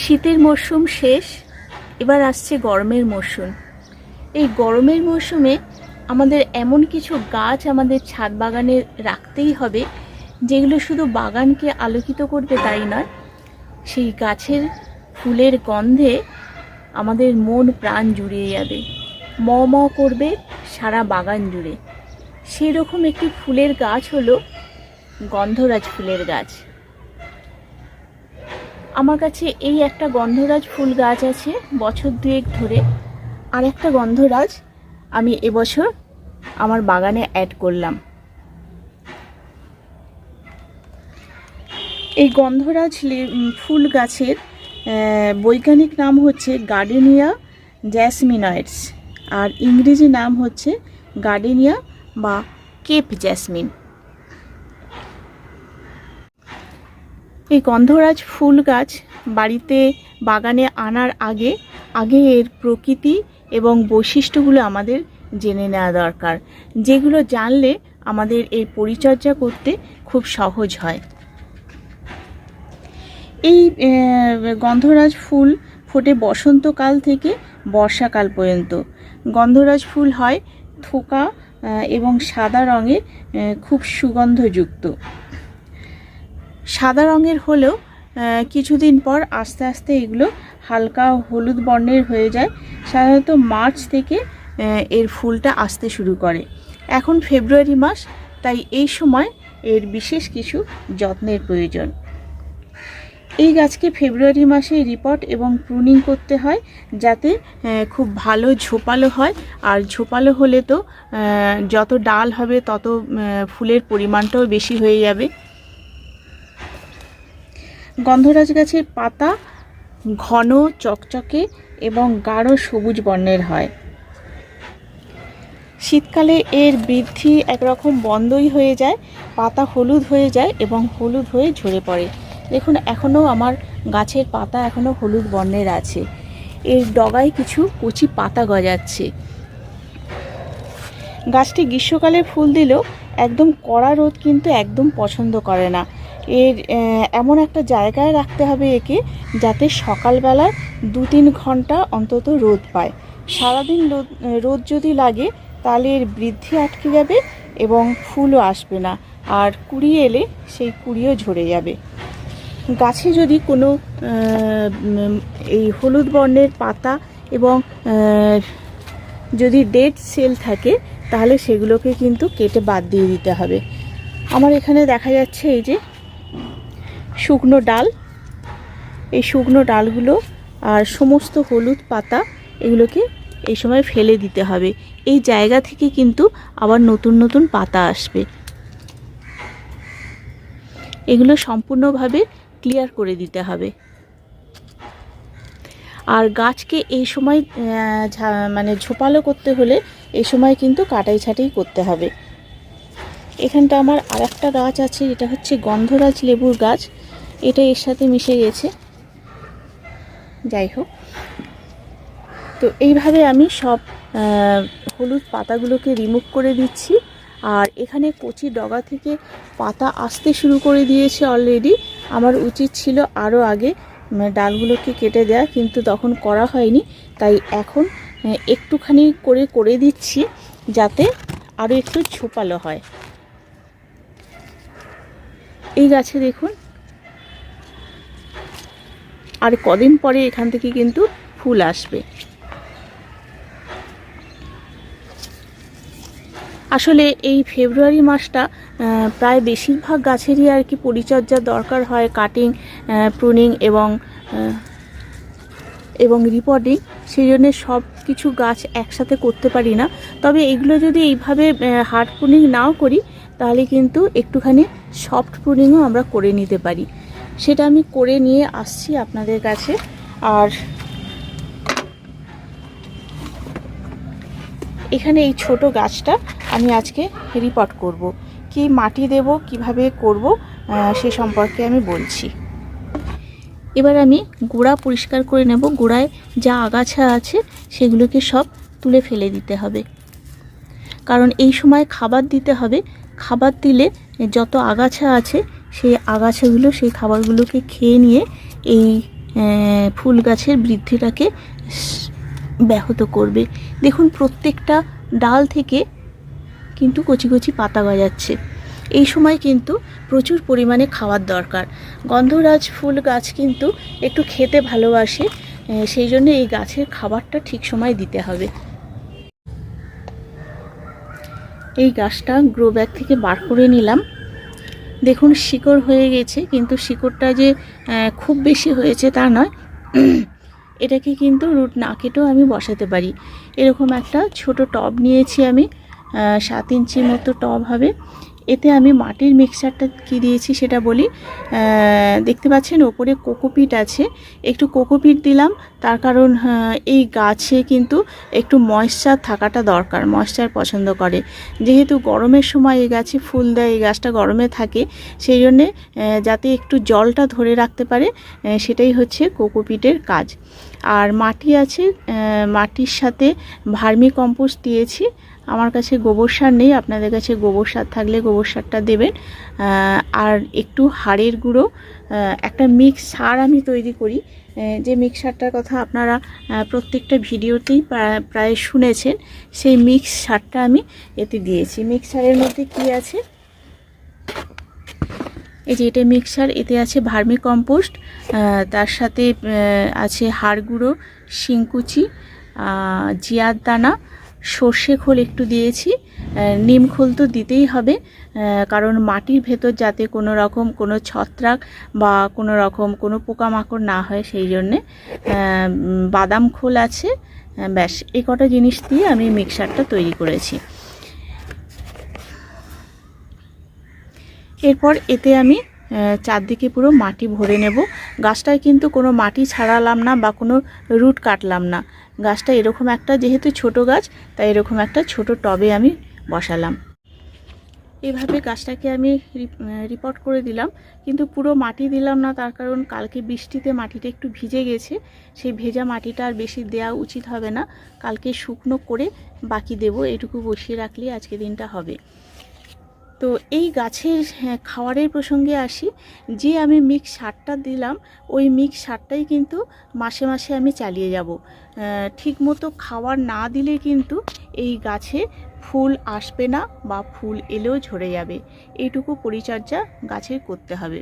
শীতের মরশুম শেষ, এবার আসছে গরমের মরশুম। এই গরমের মরশুমে আমাদের এমন কিছু গাছ আমাদের ছাদ বাগানে রাখতেই হবে, যেগুলো শুধু বাগানকে আলোকিত করবে তাই নয়, সেই গাছের ফুলের গন্ধে আমাদের মন প্রাণ জুড়িয়ে যাবে। ম ম করবে সারা বাগান জুড়ে। সেরকম একটি ফুলের গাছ হলো গন্ধরাজ ফুলের গাছ। আমার কাছে এই একটা গন্ধরাজ ফুল গাছ আছে বছর দুয়েক ধরে। আর একটা গন্ধরাজ আমি এবছর আমার বাগানে অ্যাড করলাম। এই গন্ধরাজ ফুল গাছের বৈজ্ঞানিক নাম হচ্ছে গার্ডেনিয়া জ্যাসমিনয়েডস আর ইংরেজি নাম হচ্ছে গার্ডেনিয়া বা কেপ জ্যাসমিন। এই গন্ধরাজ ফুল গাছ বাড়িতে বাগানে আনার আগে আগে এর প্রকৃতি এবং বৈশিষ্ট্যগুলো আমাদের জেনে নেওয়া দরকার, যেগুলো জানলে আমাদের এই পরিচর্যা করতে খুব সহজ হয়। এই গন্ধরাজ ফুল ফোটে বসন্তকাল থেকে বর্ষাকাল পর্যন্ত। গন্ধরাজ ফুল হয় থোকা এবং সাদা রঙের খুব সুগন্ধযুক্ত। সাদা রঙের হলেও কিছুদিন পর আস্তে আস্তে এগুলো হালকা হলুদ বর্ণের হয়ে যায়। সাধারণত মার্চ থেকে এর ফুলটা আসতে শুরু করে। এখন ফেব্রুয়ারি মাস, তাই এই সময় এর বিশেষ কিছু যত্নের প্রয়োজন। এই গাছকে ফেব্রুয়ারি মাসে রিপোর্ট এবং প্রুনিং করতে হয় যাতে খুব ভালো ঝোপালো হয়। আর ঝোপালো হলে তো যত ডাল হবে তত ফুলের পরিমাণটাও বেশি হয়ে যাবে। গন্ধরাজ গাছের পাতা ঘন, চকচকে এবং গাঢ় সবুজ বর্ণের হয়। শীতকালে এর বৃদ্ধি একরকম বন্ধই হয়ে যায়, পাতা হলুদ হয়ে যায় এবং হলুদ হয়ে ঝরে পড়ে। দেখুন, এখনও আমার গাছের পাতা এখনও হলুদ বর্ণের আছে। এর ডগায় কিছু কচি পাতা গজাচ্ছে। গাছটি গ্রীষ্মকালে ফুল দিলেও একদম কড়া রোদ কিন্তু একদম পছন্দ করে না। এর এমন একটা জায়গায় রাখতে হবে একে যাতে সকালবেলা দু তিন ঘণ্টা অন্তত রোদ পায়। সারাদিন রোদ রোদ যদি লাগে, তাহলে এর বৃদ্ধি আটকে যাবে এবং ফুলও আসবে না। আর কুড়ি এলে সেই কুড়িও ঝরে যাবে। গাছে যদি কোনো এই হলুদ বর্ণের পাতা এবং যদি ডেড সেল থাকে, তাহলে সেগুলোকে কিন্তু কেটে বাদ দিয়ে দিতে হবে। আমার এখানে দেখা যাচ্ছে এই যে শুকনো ডাল। এই শুকনো ডালগুলো আর সমস্ত হলুদ পাতা এগুলোকে এই সময় ফেলে দিতে হবে। এই জায়গা থেকে কিন্তু আবার নতুন নতুন পাতা আসবে। এগুলো সম্পূর্ণভাবে ক্লিয়ার করে দিতে হবে। আর গাছকে এই সময় মানে ঝোপালো করতে হলে এই সময় কিন্তু কাটাই ছাটাই করতে হবে। এখানটা আমার আর একটা গাছ আছে, এটা হচ্ছে গন্ধরাজ লেবুর গাছ। এটা এর সাথে মিশে গেছে। যাই হোক তো এইভাবে আমি সব হলুদ পাতাগুলোকে রিমুভ করে দিচ্ছি। আর এখানে কচি ডগা থেকে পাতা আসতে শুরু করে দিয়েছে অলরেডি আমার উচিত ছিল আরও আগে ডালগুলোকে কেটে দেওয়া কিন্তু তখন করা হয়নি। তাই এখন একটুখানি করে করে দিচ্ছি যাতে আরও একটু ছোপালো হয়। এই গাছে দেখুন আর কদিন পরে এখান থেকে কিন্তু ফুল আসবে। আসলে এই ফেব্রুয়ারি মাসটা প্রায় বেশিরভাগ গাছেরই আর কি পরিচর্যার দরকার হয় কাটিং প্রুনিং এবং এবং রিপোর্টিং সেই জন্যে সব কিছু গাছ একসাথে করতে পারি না। তবে এগুলো যদি এইভাবে হার্ড প্রুনিং নাও করি, তাহলে কিন্তু একটুখানি সফট প্রুনিংও আমরা করে নিতে পারি। সেটা আমি করে নিয়ে আসছি আপনাদের কাছে। আর এখানে এই ছোট গাছটা আমি আজকে রিপোর্ট করব। কি মাটি দেব, কীভাবে করব সে সম্পর্কে আমি বলছি। এবার আমি গোড়া পরিষ্কার করে নেব। গোড়ায় যা আগাছা আছে সেগুলোকে সব তুলে ফেলে দিতে হবে। কারণ এই সময় খাবার দিতে হবে। খাবার দিলে যত আগাছা আছে সেই আগাছাগুলো, সেই খাবারগুলোকে খেয়ে নিয়ে এই ফুল গাছের বৃদ্ধিটাকে ব্যাহত করবে। দেখুন প্রত্যেকটা ডাল থেকে কিন্তু কচি কচি পাতা গজাচ্ছে। এই সময় কিন্তু প্রচুর পরিমাণে খাওয়ার দরকার। গন্ধরাজ ফুল গাছ কিন্তু একটু খেতে ভালোবাসে সেই জন্য এই গাছের খাবারটা ঠিক সময় দিতে হবে। এই গাছটা গ্রো ব্যাগ থেকে বার করে নিলাম। দেখুন শিকড় হয়ে গেছে, কিন্তু শিকড়টা যে খুব বেশি হয়েছে তা নয়। এটাকে কিন্তু রুট না কেটেও আমি বসাতে পারি। এরকম একটা ছোট টব নিয়েছি আমি সাত ইঞ্চি মতো টব হবে। এতে আমি মাটির মিক্সচারটা কী দিয়েছি সেটা বলি। দেখতে পাচ্ছেন ওপরে কোকোপিট আছে। একটু কোকোপিট দিলাম, তার কারণ এই গাছে কিন্তু একটু ময়শ্চার থাকাটা দরকার ময়েশ্চার পছন্দ করে। যেহেতু গরমের সময় এই গাছে ফুল দেয়, এই গাছটা গরমে থাকে, সেই জন্যে যাতে একটু জলটা ধরে রাখতে পারে সেটাই হচ্ছে কোকোপিটের কাজ। আর মাটি আছে মাটির সাথে ভার্মি কম্পোস্ট দিয়েছি। আমার কাছে গোবর সার নেই, আপনাদের কাছে গোবর সার থাকলে গোবর সারটা দেবেন। আর একটু হাড়ের গুঁড়ো একটা মিক্স সার আমি তৈরি করি। যে মিক্সারটার কথা আপনারা প্রত্যেকটা ভিডিওতেই প্রায়- শুনেছেন, সেই মিক্স সারটা আমি এতে দিয়েছি। মিক্সারের মধ্যে কি আছে? এই যে এটা মিক্সার, এতে আছে ভার্মি কম্পোস্ট তার সাথে আছে হাড় গুঁড়ো, শিংকুচি জিয়ার দানা, সর্ষে খোল একটু দিয়েছি। নিম খোল তো দিতেই হবে কারণ মাটির ভেতর যাতে কোনো রকম কোনো ছত্রাক বা কোনো রকম কোনো পোকামাকড় না হয়, সেই জন্যে বাদাম খোল আছে। ব্যাস, এই কটা জিনিস দিয়ে আমি মিক্সারটা তৈরি করেছি। এরপর এতে আমি চারদিকে পুরো মাটি ভরে নেব। গাছটায় কিন্তু কোনো মাটি ছাড়ালাম না বা কোনো রুট কাটলাম না। গাছটা এরকম একটা, যেহেতু ছোট গাছ, তাই এরকম একটা ছোট টবে আমি বসালাম। এভাবে গাছটাকে আমি রিপোর্ট করে দিলাম। কিন্তু পুরো মাটি দিলাম না, তার কারণ কালকে বৃষ্টিতে মাটিটা একটু ভিজে গেছে। সেই ভেজা মাটিটা আর বেশি দেওয়া উচিত হবে না। কালকে শুকনো করে বাকি দেব, এটুকু বসিয়ে রাখলে আজকে দিনটা হবে। তো এই গাছের হ্যাঁ, খাওয়ারের প্রসঙ্গে আসি। যে আমি মিক্স সারটা দিলাম ওই মিক্স সারটাই কিন্তু মাসে মাসে আমি চালিয়ে যাব। ঠিক মতো খাওয়ার না দিলে কিন্তু এই গাছে ফুল আসবে না বা ফুল এলেও ঝরে যাবে। এইটুকু পরিচর্যা গাছের করতে হবে।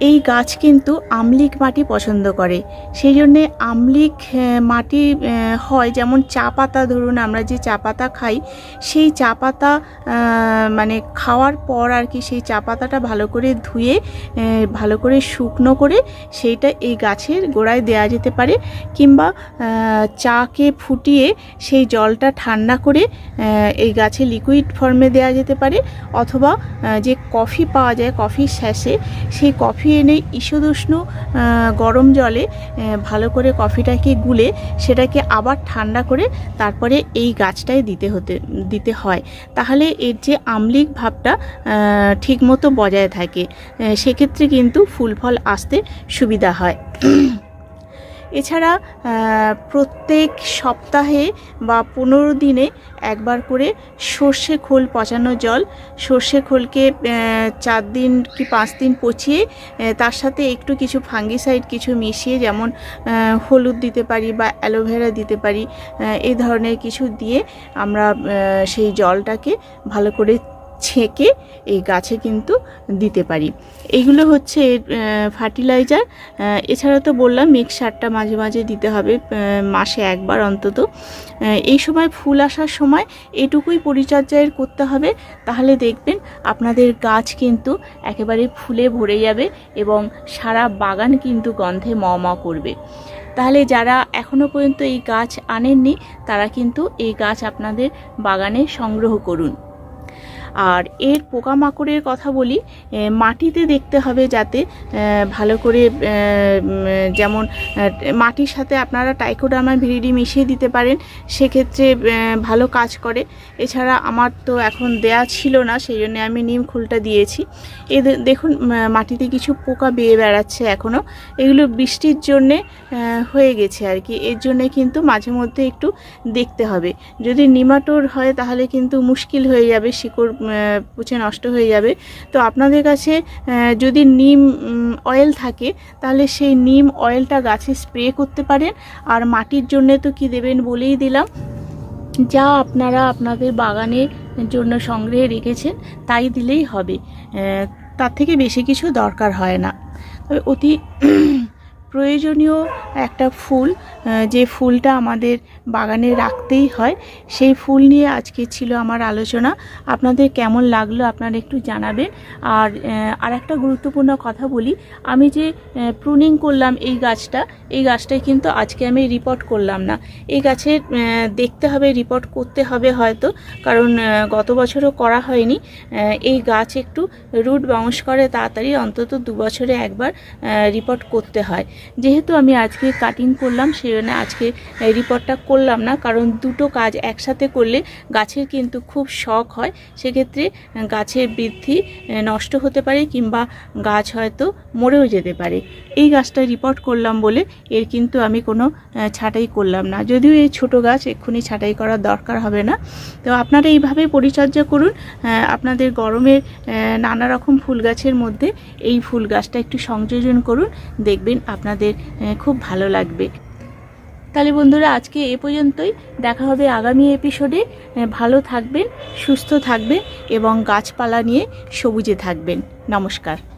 এই গাছ কিন্তু আমলিক মাটি পছন্দ করে। সেই জন্যে আমলিক মাটি হয় যেমন চা পাতা। ধরুন আমরা যে চা পাতা খাই, সেই চা পাতা মানে খাওয়ার পর আর কি সেই চা পাতাটা ভালো করে ধুয়ে ভালো করে শুকনো করে সেইটা এই গাছের গোড়ায় দেওয়া যেতে পারে। কিংবা চাকে ফুটিয়ে সেই জলটা ঠান্ডা করে এই গাছে লিকুইড ফর্মে দেওয়া যেতে পারে। অথবা যে কফি পাওয়া যায় কফির শ্যাসে সেই কফি এনে ঈষদুষ্ণ গরম জলে ভালো করে কফিটাকে গুলে সেটাকে আবার ঠান্ডা করে তারপরে এই গাছটায় দিতে হতে, দিতে হয়। তাহলে এর যে আমলিক ভাবটা ঠিকমতো বজায় থাকে। সেক্ষেত্রে কিন্তু ফুল ফল আসতে সুবিধা হয়। এছাড়া প্রত্যেক সপ্তাহে বা পনেরো দিনে একবার করে সর্ষে খোল পচানো জল। সর্ষে খোলকে চার দিন কি পাঁচ দিন পচিয়ে তার সাথে একটু কিছু ফাঙ্গিসাইড কিছু মিশিয়ে যেমন হলুদ দিতে পারি বা অ্যালোভেরা দিতে পারি এই ধরনের কিছু দিয়ে আমরা সেই জলটাকে ভালো করে ছেঁকে এই গাছে কিন্তু দিতে পারি। এইগুলো হচ্ছে ফার্টিলাইজার। এছাড়া তো বললাম, মিক্স সারটা মাঝে মাঝে দিতে হবে মাসে একবার অন্তত। এই সময় ফুল আসার সময় এটুকুই পরিচর্যা এর করতে হবে। তাহলে দেখবেন আপনাদের গাছ কিন্তু একেবারে ফুলে ভরে যাবে এবং সারা বাগান কিন্তু গন্ধে ম করবে। তাহলে যারা এখনও পর্যন্ত এই গাছ আনেননি, তারা কিন্তু এই গাছ আপনাদের বাগানে সংগ্রহ করুন। আর এর পোকামাকড়ের কথা বলি মাটিতে দেখতে হবে যাতে ভালো করে যেমন মাটির সাথে আপনারা টাইকোডার্মা ভিরিডি মিশিয়ে দিতে পারেন, সেক্ষেত্রে ভালো কাজ করে। এছাড়া আমার তো এখন দেয়া ছিল না, সেই জন্য আমি নিম খোলটা দিয়েছি। এ দেখুন মাটিতে কিছু পোকা বেয়ে বেড়াচ্ছে এখনও এগুলো বৃষ্টির জন্যে হয়ে গেছে আর কি। এর জন্যে কিন্তু মাঝে মধ্যে একটু দেখতে হবে। যদি নিমাটোর হয় তাহলে কিন্তু মুশকিল হয়ে যাবে, শিকড় পচে নষ্ট হয়ে যাবে। তো আপনাদের কাছে যদি নিম অয়েল থাকে, তাহলে সেই নিম অয়েলটা গাছে স্প্রে করতে পারেন। আর মাটির জন্য তো কি দেবেন বলেই দিলাম। যা আপনারা আপনাদের বাগানের জন্য সংগ্রহে রেখেছেন, তাই দিলেই হবে। তার থেকে বেশি কিছু দরকার হয় না। তবে অতি প্রয়োজনীয় একটা ফুল যে ফুলটা আমাদের বাগানে রাখতেই হয়, সেই ফুল নিয়ে আজকে ছিল আমার আলোচনা। আপনাদের কেমন লাগল আপনারা একটু জানাবেন। আর আর একটা গুরুত্বপূর্ণ কথা বলি, আমি যে প্রুনিং করলাম এই গাছটা, এই গাছটাই কিন্তু আজকে আমি রিপোর্ট করলাম না। এই গাছের দেখতে হবে রিপোর্ট করতে হবে হয়তো, কারণ গত বছরও করা হয়নি। এই গাছ একটু রুট বাউন্স করে তাড়াতাড়ি অন্তত দু বছরে একবার রিপোর্ট করতে হয়। যেহেতু আমি আজকে কাটিং করলাম সেই জন্য আজকে রিপোর্টটা করলাম না, কারণ দুটো কাজ একসাথে করলে গাছের কিন্তু খুব শখ হয়। সেক্ষেত্রে গাছের বৃদ্ধি নষ্ট হতে পারে কিংবা গাছ হয়তো মরেও যেতে পারে। এই গাছটা রিপোর্ট করলাম বলে এর কিন্তু আমি কোনো ছাঁটাই করলাম না। যদিও এই ছোট গাছ, এক্ষুনি ছাঁটাই করার দরকার হবে না। তো আপনারা এইভাবে পরিচর্যা করুন আপনাদের গরমের নানা রকম ফুল গাছের মধ্যে এই ফুল গাছটা একটু সংযোজন করুন, দেখবেন আপনাদের খুব ভালো লাগবে। তাহলে বন্ধুরা, আজকে এ পর্যন্তই। দেখা হবে আগামী এপিসোডে ভালো থাকবেন, সুস্থ থাকবেন এবং গাছপালা নিয়ে সবুজে থাকবেন। নমস্কার।